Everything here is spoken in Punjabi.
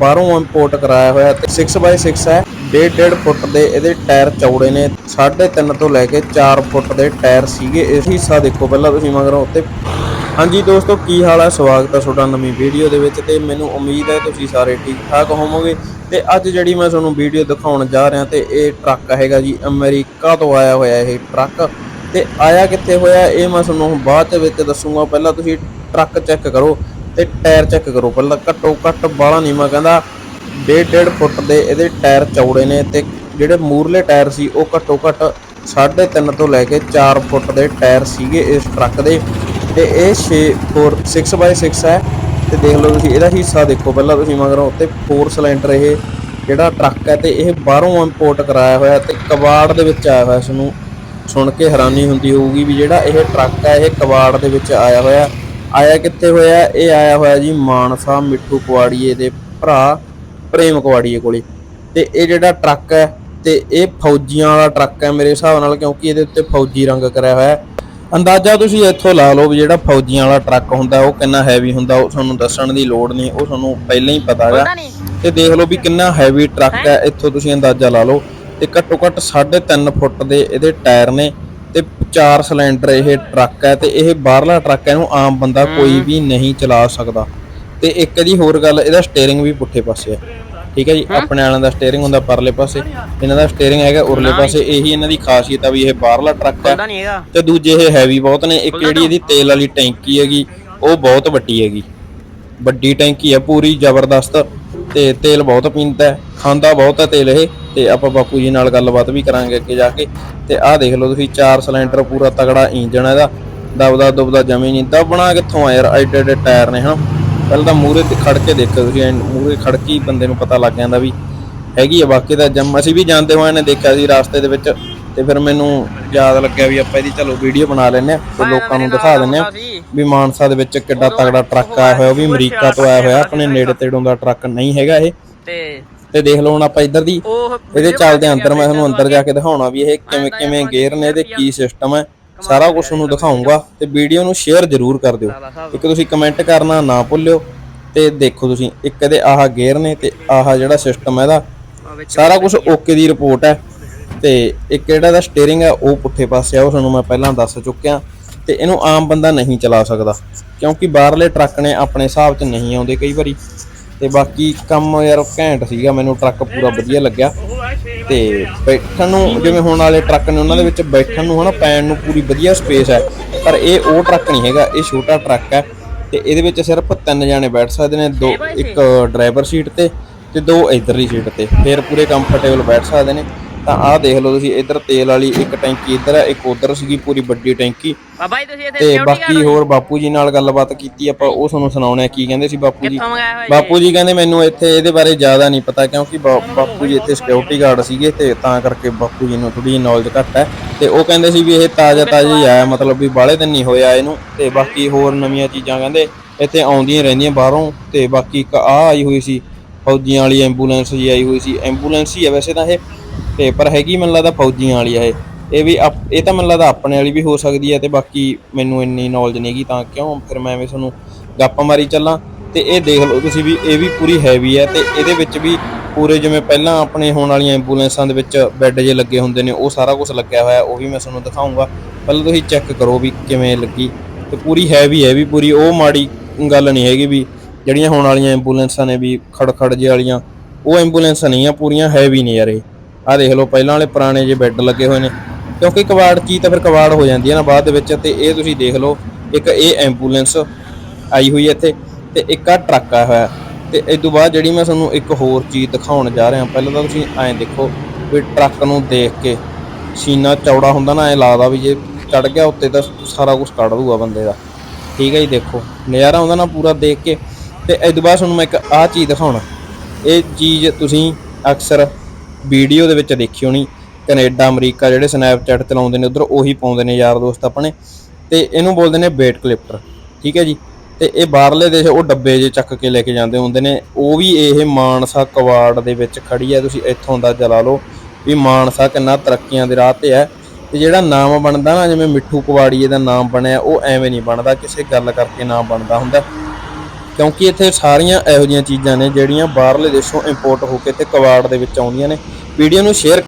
ਬਾਹਰੋਂ ਇੰਪੋਰਟ ਕਰਾਇਆ ਹੋਇਆ ਤੇ 6x6 ਹੈ 1.5 ਫੁੱਟ ਦੇ ਇਹਦੇ ਟਾਇਰ ਚੌੜੇ ਨੇ 3.5 ਤੋਂ ਲੈ ਕੇ 4 ਫੁੱਟ ਦੇ ਟਾਇਰ ਸੀਗੇ। ਇਹ ਹਿੱਸਾ ਦੇਖੋ ਪਹਿਲਾਂ ਤੁਸੀਂ ਮਗਰੋਂ ਉੱਤੇ। ਹਾਂਜੀ ਦੋਸਤੋ, ਕੀ ਹਾਲ ਹੈ? ਸਵਾਗਤ ਹੈ ਤੁਹਾਡਾ ਨਵੀਂ ਵੀਡੀਓ ਦੇ ਵਿੱਚ ਤੇ ਮੈਨੂੰ ਉਮੀਦ ਹੈ ਤੁਸੀਂ ਸਾਰੇ ਠੀਕ ਠਾਕ ਹੋਵੋਗੇ। ਤੇ ਅੱਜ ਜਿਹੜੀ ਮੈਂ ਤੁਹਾਨੂੰ ਵੀਡੀਓ ਦਿਖਾਉਣ ਜਾ ਰਿਹਾ ਤੇ ਇਹ ਟਰੱਕ ਹੈਗਾ ਜੀ, ਅਮਰੀਕਾ ਤੋਂ ਆਇਆ ਹੋਇਆ ਇਹ ਟਰੱਕ ਤੇ ਆਇਆ ਕਿੱਥੇ ਹੋਇਆ ਇਹ ਮੈਂ ਤੁਹਾਨੂੰ ਬਾਅਦ ਦੇ ਵਿੱਚ ਦੱਸੂਗਾ। ਪਹਿਲਾਂ ਤੁਸੀਂ ਟਰੱਕ ਚੈੱਕ ਕਰੋ। ਤੇ ਟਾਇਰ ਚੈੱਕ ਕਰੋ, ਪਹਿਲਾਂ ਘੱਟੋ ਘੱਟ ਬਾਹਲਾ ਨਹੀਂ ਮੈਂ ਕਹਿੰਦਾ 1.5 ਫੁੱਟ ਦੇ ਇਹਦੇ ਟਾਇਰ ਚੌੜੇ ਨੇ ਤੇ ਜਿਹੜੇ ਮੂਰਲੇ ਟਾਇਰ ਸੀ, ਉਹ ਘੱਟੋ ਘੱਟ 3.5 ਤੋਂ ਲੈ ਕੇ 4 ਫੁੱਟ ਦੇ ਟਾਇਰ ਸੀਗੇ ਇਸ ਟਰੱਕ ਦੇ। ਤੇ ਇਹ 6 4 6x6 ਹੈ ਤੇ ਦੇਖ ਲਓ ਤੁਸੀਂ, ਇਹਦਾ ਹਿੱਸਾ ਦੇਖੋ ਪਹਿਲਾਂ ਤੁਸੀਂ, ਮਗਰੋਂ ਉੱਤੇ 4 ਸਿਲੰਡਰ ਇਹ ਜਿਹੜਾ ਟਰੱਕ ਹੈ ਤੇ ਇਹ ਬਾਹਰੋਂ ਇੰਪੋਰਟ ਕਰਾਇਆ ਹੋਇਆ ਤੇ ਕਬਾੜ ਦੇ ਵਿੱਚ ਆਇਆ ਹੋਇਆ, ਇਸ ਨੂੰ ਸੁਣ ਕੇ ਹੈਰਾਨੀ ਹੁੰਦੀ ਹੋਊਗੀ ਵੀ ਜਿਹੜਾ ਇਹ ਟਰੱਕ ਹੈ, ਇਹ ਕਬਾੜ ਦੇ ਵਿੱਚ ਆਇਆ ਹੋਇਆ। ਆਇਆ ਕਿੱਥੇ ਹੋਇਆ? ਇਹ ਆਇਆ ਹੋਇਆ ਜੀ ਮਾਨਸਾ ਮਿੱਠੂ ਕੁਆੜੀਏ ਦੇ ਭਰਾ ਪ੍ਰੇਮ ਕੁਆੜੀਏ ਕੋਲੇ। ਤੇ ਇਹ ਜਿਹੜਾ ਟਰੱਕ ਹੈ ਤੇ ਇਹ ਫੌਜੀਆਂ ਵਾਲਾ ਟਰੱਕ ਹੈ ਮੇਰੇ ਹਿਸਾਬ ਨਾਲ ਕਿਉਂਕਿ ਇਹਦੇ ਉੱਤੇ ਫੌਜੀ ਰੰਗ ਕਰਿਆ ਹੋਇਆ ਹੈ। ਅੰਦਾਜ਼ਾ ਤੁਸੀਂ ਇੱਥੋਂ ਲਾ ਲਓ ਵੀ ਜਿਹੜਾ ਫੌਜੀਆਂ ਵਾਲਾ ਟਰੱਕ ਹੁੰਦਾ ਉਹ ਕਿੰਨਾ ਹੈਵੀ ਹੁੰਦਾ ਉਹ ਤੁਹਾਨੂੰ ਦੱਸਣ ਦੀ ਲੋੜ ਨਹੀਂ ਉਹ ਤੁਹਾਨੂੰ ਪਹਿਲਾਂ ਹੀ ਪਤਾ ਹੈਗਾ। ਤੇ ਦੇਖ ਲਓ ਵੀ ਕਿੰਨਾ ਹੈਵੀ ਟਰੱਕ ਹੈ ਇੱਥੋਂ ਤੁਸੀਂ ਅੰਦਾਜ਼ਾ ਲਾ ਲਓ। ਤੇ ਘੱਟੋ ਘੱਟ 3.5 ਫੁੱਟ ਦੇ ਇਹਦੇ ਟਾਇਰ ਨੇ। 4 ਸਿਲੰਡਰ ਇਹ ਟਰੱਕ ਹੈ ਤੇ ਇਹ ਬਾਹਰਲਾ ਟਰੱਕ ਹੈ ਇਹਨੂੰ ਆਮ ਬੰਦਾ ਕੋਈ ਵੀ ਨਹੀਂ ਚਲਾ ਸਕਦਾ। ਤੇ ਇੱਕ ਇਹਦੀ ਹੋਰ ਗੱਲ ਇਹਦਾ ਸਟੀਅਰਿੰਗ ਵੀ ਪੁੱਠੇ ਪਾਸੇ ਹੈ। ਠੀਕ ਹੈ ਜੀ ਆਪਣੇ ਵਾਲਿਆਂ ਦਾ ਸਟੀਅਰਿੰਗ ਹੁੰਦਾ ਪਰਲੇ ਪਾਸੇ ਇਹਨਾਂ ਦਾ ਸਟੀਅਰਿੰਗ ਹੈਗਾ ਉਰਲੇ ਪਾਸੇ ਇਹੀ ਇਹਨਾਂ ਦੀ ਖਾਸੀਅਤ ਆ ਵੀ ਇਹ ਬਾਹਰਲਾ ਟਰੱਕ ਹੈ। ਤੇ ਦੂਜੇ ਇਹ ਹੈਵੀ ਬਹੁਤ ਨੇ ਇੱਕ ਜਿਹੜੀ ਇਹਦੀ ਤੇਲ ਵਾਲੀ ਟੈਂਕੀ ਹੈਗੀ ਉਹ ਬਹੁਤ ਵੱਡੀ ਹੈਗੀ। ਵੱਡੀ ਟੈਂਕੀ ਹੈ ਪੂਰੀ ਜ਼ਬਰਦਸਤ ਤੇ ਤੇਲ ਬਹੁਤ ਪੀਂਦਾ ਖਾਂਦਾ ਬਹੁਤ ਹੈ ਤੇਲ ਇਹ। ਤੇ ਆਪਾਂ ਬਾਪੂ ਜੀ ਨਾਲ ਗੱਲਬਾਤ ਵੀ ਕਰਾਂਗੇ ਅੱਗੇ ਜਾ ਕੇ। ਤੇ ਆਹ ਦੇਖ ਲਓ ਤੁਸੀਂ ਚਾਰ ਸਿਲੰਡਰ ਪੂਰਾ ਤਗੜਾ ਇੰਜਨ ਹੈ ਇਹਦਾ। ਦਬਦਾ ਦੁਬਦਾ ਜਮੀ ਨਹੀਂ। ਦਬਣਾ ਕਿੱਥੋਂ ਆ ਯਾਰ? ਐਡੇ ਐਡੇ ਟਾਇਰ ਨੇ ਹਨਾ? ਪਹਿਲਾਂ ਤਾਂ ਮੂਰੇ ਤੇ ਖੜ ਕੇ ਦੇਖੋ ਤੁਸੀਂ ਮੂਰੇ ਖੜ ਕੇ ਬੰਦੇ ਨੂੰ ਪਤਾ ਲੱਗ ਜਾਂਦਾ ਵੀ ਹੈਗੀ ਆ ਬਾਕੀ ਤਾਂ ਜਮ ਅਸੀਂ ਵੀ ਜਾਂਦੇ ਹੋਏ ਨੇ ਦੇਖਿਆ ਸੀ ਰਾਸਤੇ ਦੇ ਵਿੱਚ। ਤੇ ਫਿਰ ਮੈਨੂੰ ਯਾਦ ਲੱਗਿਆ ਵੀ ਆਪਾਂ ਇਹਦੀ ਚਲੋ ਵੀਡੀਓ ਬਣਾ ਲੈਂਦੇ ਆ ਤੇ ਲੋਕਾਂ ਨੂੰ ਦਿਖਾ ਦਿੰਦੇ ਆ ਵੀ ਮਾਨਸਾ ਦੇ ਵਿੱਚ ਕਿੱਡਾ ਤਗੜਾ ਟਰੱਕ ਆਇਆ ਹੋਇਆ ਉਹ ਵੀ ਅਮਰੀਕਾ ਤੋਂ ਆਇਆ ਹੋਇਆ ਆਪਣੇ ਨੇੜੇ ਤੇੜੋਂ ਦਾ ਟਰੱਕ ਨਹੀਂ ਹੈਗਾ ਇਹ। ਤੇ ਤੇ ਦੇਖ ਲਓ ਹੁਣ ਆਪਾਂ ਇੱਧਰ ਦੀ ਇਹਦੇ ਚੱਲਦੇ ਅੰਦਰ ਮੈਂ ਤੁਹਾਨੂੰ ਅੰਦਰ ਜਾ ਕੇ ਦਿਖਾਉਣਾ ਵੀ ਇਹ ਕਿਵੇਂ ਕਿਵੇਂ ਗੇਅਰ ਨੇ ਇਹਦੇ ਕੀ ਸਿਸਟਮ ਹੈ। ਸਾਰਾ ਕੁਝ ਤੁਹਾਨੂੰ ਦਿਖਾਉਂਗਾ ਤੇ ਵੀਡੀਓ ਨੂੰ ਸ਼ੇਅਰ ਜ਼ਰੂਰ ਕਰ ਦਿਓ। ਇੱਕ ਤੁਸੀਂ ਕਮੈਂਟ ਕਰਨਾ ਨਾ ਭੁੱਲਿਓ ਤੇ ਦੇਖੋ ਤੁਸੀਂ ਇੱਕ ਇਹਦੇ ਆਹ ਗੇਅਰ ਨੇ ਤੇ ਆਹ ਜਿਹੜਾ ਸਿਸਟਮ ਹੈ ਇਹਦਾ। ਸਾਰਾ ਕੁਝ ਓਕੇ ਦੀ ਰਿਪੋਰਟ ਹੈ ਤੇ ਇੱਕ ਜਿਹੜਾ ਇਹਦਾ ਸਟੀਅਰਿੰਗ ਹੈ ਉਹ ਪੁੱਠੇ ਪਾਸੇ ਆ ਉਹ ਤੁਹਾਨੂੰ ਮੈਂ ਪਹਿਲਾਂ ਦੱਸ ਚੁੱਕਿਆ ਤੇ ਇਹਨੂੰ ਆਮ ਬੰਦਾ ਨਹੀਂ ਚਲਾ ਸਕਦਾ ਕਿਉਂਕਿ ਬਾਹਰਲੇ ਟਰੱਕ ਨੇ ਆਪਣੇ ਹਿਸਾਬ 'ਚ ਨਹੀਂ ਆਉਂਦੇ ਕਈ ਵਾਰੀ। ਤੇ ਬਾਕੀ ਕੰਮ ਯਾਰ ਘੈਂਟ ਸੀਗਾ, ਮੈਨੂੰ ਟਰੱਕ ਪੂਰਾ ਵਧੀਆ ਲੱਗਿਆ। ਤੇ ਬੈਠਣ ਨੂੰ, ਜਿਵੇਂ ਹੁਣ ਵਾਲੇ ਟਰੱਕ ਨੇ ਉਹਨਾਂ ਦੇ ਵਿੱਚ ਬੈਠਣ ਨੂੰ ਹਨਾ, ਪੈਣ ਨੂੰ ਪੂਰੀ ਵਧੀਆ ਸਪੇਸ ਹੈ। ਪਰ ਇਹ ਉਹ ਟਰੱਕ ਨਹੀਂ ਹੈਗਾ, ਇਹ ਛੋਟਾ ਟਰੱਕ ਹੈ। ਤੇ ਇਹਦੇ ਵਿੱਚ ਸਿਰਫ ਤਿੰਨ ਜਾਣੇ ਬੈਠ ਸਕਦੇ ਨੇ, ਦੋ, ਇੱਕ ਡਰਾਈਵਰ ਸੀਟ ਤੇ ਤੇ ਦੋ ਇਧਰਲੀ ਸੀਟ ਤੇ। ਫਿਰ ਪੂਰੇ ਕੰਫਰਟੇਬਲ ਬੈਠ ਸਕਦੇ ਨੇ। ਤਾਂ ਆਹ ਦੇਖ ਲਓ ਤੁਸੀਂ ਇੱਧਰ ਤੇਲ ਵਾਲੀ ਇੱਕ ਟੈਂਕੀ ਇੱਧਰ ਹੈ ਇੱਕ ਉਧਰ ਸੀਗੀ ਪੂਰੀ ਵੱਡੀ ਟੈਂਕੀ। ਬਾਬਾ ਜੀ ਤੁਸੀਂ ਇੱਥੇ ਤੇ ਬਾਕੀ ਹੋਰ ਬਾਪੂ ਜੀ ਨਾਲ ਗੱਲਬਾਤ ਕੀਤੀ ਆਪਾਂ ਉਹ ਤੁਹਾਨੂੰ ਸੁਣਾਉਣੇ ਆ ਕੀ ਕਹਿੰਦੇ ਸੀ ਬਾਪੂ ਜੀ? ਕਿੱਥੋਂ ਮੰਗਾਇਆ ਹੋਇਆ ਬਾਪੂ ਜੀ? ਕਹਿੰਦੇ ਮੈਨੂੰ ਇੱਥੇ ਇਹਦੇ ਬਾਰੇ ਜ਼ਿਆਦਾ ਨਹੀਂ ਪਤਾ ਕਿਉਂਕਿ ਬਾ- ਬਾਪੂ ਜੀ ਇੱਥੇ ਸਿਕਿਉਰਿਟੀ ਗਾਰਡ ਸੀਗੇ ਤੇ ਤਾਂ ਕਰਕੇ ਬਾਪੂ ਜੀ ਨੂੰ ਥੋੜੀ ਨੌਲੇਜ ਘੱਟ ਹੈ। ਤੇ ਉਹ ਕਹਿੰਦੇ ਸੀ ਵੀ ਇਹ ਤਾਜ਼ਾ ਤਾਜ਼ਾ ਹੀ ਆਇਆ ਮਤਲਬ ਵੀ ਬਾਹਲੇ ਦਿਨ ਨਹੀਂ ਹੋਇਆ ਇਹਨੂੰ। ਤੇ ਬਾਕੀ ਹੋਰ ਨਵੀਆਂ ਚੀਜ਼ਾਂ ਕਹਿੰਦੇ ਇੱਥੇ ਆਉਂਦੀਆਂ ਰਹਿੰਦੀਆਂ ਬਾਹਰੋਂ। ਤੇ ਬਾਕੀ ਇੱਕ ਆ ਆਈ ਹੋਈ ਸੀ ਫੌਜੀਆਂ ਵਾਲੀ ਐਂਬੂਲੈਂਸ ਜੀ ਆਈ ਹੋਈ ਸੀ। ਐਂਬੂਲੈਂਸ ਹੀ ਆ ਵੈਸੇ ਤਾਂ ਇਹ। ਤੇ ਪਰ ਹੈਗੀ ਮੈਨੂੰ ਲੱਗਦਾ ਫੌਜੀਆਂ ਵਾਲੀ ਆ ਇਹ। ਇਹ ਵੀ ਆਪ- ਇਹ ਤਾਂ ਮੈਨੂੰ ਲੱਗਦਾ ਆਪਣੇ ਵਾਲੀ ਵੀ ਹੋ ਸਕਦੀ ਹੈ ਤੇ ਬਾਕੀ ਮੈਨੂੰ ਇੰਨੀ ਨੌਲੇਜ ਨਹੀਂਗੀ ਤਾਂ ਕਿਉਂ? ਫਿਰ ਮੈਂ ਐਵੇਂ ਤੁਹਾਨੂੰ ਗੱਪ ਮਾਰੀ ਚੱਲਾਂ। ਤੇ ਇਹ ਦੇਖ ਲਓ ਤੁਸੀਂ ਵੀ, ਇਹ ਵੀ ਪੂਰੀ ਹੈਵੀ ਹੈ ਤੇ ਇਹਦੇ ਵਿੱਚ ਵੀ ਪੂਰੇ ਜਿਵੇਂ ਪਹਿਲਾਂ ਆਪਣੇ ਹੋਣ ਵਾਲੀਆਂ ਐਂਬੂਲੈਂਸਾਂ ਦੇ ਵਿੱਚ ਬੈੱਡ ਜੇ ਲੱਗੇ ਹੁੰਦੇ ਨੇ, ਉਹ ਸਾਰਾ ਕੁਝ ਲੱਗਿਆ ਹੋਇਆ, ਉਹ ਵੀ ਮੈਂ ਤੁਹਾਨੂੰ ਦਿਖਾਉਂਗਾ। ਪਹਿਲਾਂ ਤੁਸੀਂ ਚੈੱਕ ਕਰੋ ਵੀ ਕਿਵੇਂ ਲੱਗੀ। ਤੇ ਪੂਰੀ ਹੈਵੀ ਹੈ ਵੀ ਪੂਰੀ, ਉਹ ਮਾੜੀ ਗੱਲ ਨਹੀਂ ਹੈਗੀ ਵੀ ਜਿਹੜੀਆਂ ਹੋਣ ਵਾਲੀਆਂ ਐਂਬੂਲੈਂਸਾਂ ਨੇ ਵੀ ਖੜਖੜ ਜੇ ਵਾਲੀਆਂ, ਉਹ ਐਂਬੂਲੈਂਸਾਂ ਨਹੀਂ ਆ, ਪੂਰੀਆਂ ਹੈਵੀ ਨੇ ਯਾਰ ਇਹ। ਆਹ ਦੇਖ ਲਓ, ਪਹਿਲਾਂ ਵਾਲੇ ਪੁਰਾਣੇ ਜੇ ਬੈੱਡ ਲੱਗੇ ਹੋਏ ਨੇ। ਕਿਉਂਕਿ ਕਵਾੜ ਚੀਜ਼ ਤਾਂ ਫਿਰ ਕਵਾੜ ਹੋ ਜਾਂਦੀ ਹੈ ਨਾ ਬਾਅਦ ਦੇ ਵਿੱਚ ਤੇ ਇਹ ਤੁਸੀਂ ਦੇਖ ਲਓ, ਇੱਕ ਇਹ ਐਂਬੂਲੈਂਸ ਆਈ ਹੋਈ ਹੈ ਇੱਥੇ ਤੇ ਇੱਕ ਆ ਟਰੱਕ ਆਇਆ ਹੋਇਆ। ਤੇ ਇਸ ਤੋਂ ਬਾਅਦ ਜਿਹੜੀ ਮੈਂ ਤੁਹਾਨੂੰ ਇੱਕ ਹੋਰ ਚੀਜ਼ ਦਿਖਾਉਣ ਜਾ ਰਿਹਾ, ਪਹਿਲਾਂ ਤਾਂ ਤੁਸੀਂ ਐਂ ਦੇਖੋ ਵੀ ਟਰੱਕ ਨੂੰ ਦੇਖ ਕੇ ਸੀਨਾ ਚੌੜਾ ਹੁੰਦਾ ਨਾ, ਐਂ ਲੱਗਦਾ ਵੀ ਜੇ ਚੜ ਗਿਆ ਉੱਤੇ ਤਾਂ ਸਾਰਾ ਕੁਝ ਕੱਢ ਦੂਗਾ ਬੰਦੇ ਦਾ। ਠੀਕ ਹੈ ਜੀ, ਦੇਖੋ, ਨਜ਼ਾਰਾ ਆਉਂਦਾ ਨਾ ਪੂਰਾ ਦੇਖ ਕੇ। ਤੇ ਇਸ ਤੋਂ ਬਾਅਦ ਤੁਹਾਨੂੰ ਮੈਂ ਇੱਕ ਆਹ ਚੀਜ਼ ਦਿਖਾਉਣਾ। ਇਹ ਚੀਜ਼ ਤੁਸੀਂ ਅਕਸਰ ਵੀਡੀਓ ਦੇ ਵਿੱਚ ਦੇਖੀ ਹੋਣੀ, ਕੈਨੇਡਾ, ਅਮਰੀਕਾ ਜਿਹੜੇ ਸਨੈਪਚੈਟ ਚਲਾਉਂਦੇ ਨੇ, ਉਧਰ ਉਹੀ ਪਾਉਂਦੇ ਨੇ ਯਾਰ ਦੋਸਤ ਆਪਣੇ, ਤੇ ਇਹਨੂੰ ਬੋਲਦੇ ਨੇ ਵੇਟ ਕਲਿਫਟਰ ਠੀਕ ਹੈ ਜੀ? ਤੇ ਇਹ ਬਾਹਰਲੇ ਦੇਸ਼ ਉਹ ਡੱਬੇ ਜੇ ਚੱਕ ਕੇ ਲੈ ਕੇ ਜਾਂਦੇ ਹੁੰਦੇ ਨੇ, ਉਹ ਵੀ ਇਹ ਮਾਨਸਾ ਕਵਾੜ ਦੇ ਵਿੱਚ ਖੜੀ ਹੈ, ਤੁਸੀਂ ਇੱਥੋਂ ਦਾ ਜਲਾ ਲਓ ਵੀ ਮਾਨਸਾ ਕਿੰਨਾ ਤਰੱਕੀਆਂ ਦੇ ਰਾਹ ਤੇ ਹੈ। ਤੇ ਜਿਹੜਾ ਨਾਮ ਬਣਦਾ ਨਾ, ਜਿਵੇਂ ਮਿੱਠੂ ਕਵਾੜੀਏ ਦਾ ਨਾਮ ਬਣਿਆ, ਉਹ ਐਵੇਂ ਨਹੀਂ ਬਣਦਾ, ਕਿਸੇ ਗੱਲ ਕਰਕੇ ਨਾਮ ਬਣਦਾ ਹੁੰਦਾ। ਕਿਉਂਕਿ ਇੱਥੇ ਸਾਰੀਆਂ ਇਹੋ ਜਿਹੀਆਂ ਚੀਜ਼ਾਂ ਨੇ ਜਿਹੜੀਆਂ ਬਾਹਰਲੇ ਦੇਸ਼ੋਂ ਇੰਪੋਰਟ ਹੋ ਕੇ ਤੇ ਕਵਾੜ ਦੇ ਵਿੱਚ ਆਉਂਦੀਆਂ ਨੇ। ਵੀਡੀਓ ਨੂੰ ਸ਼ੇਅਰ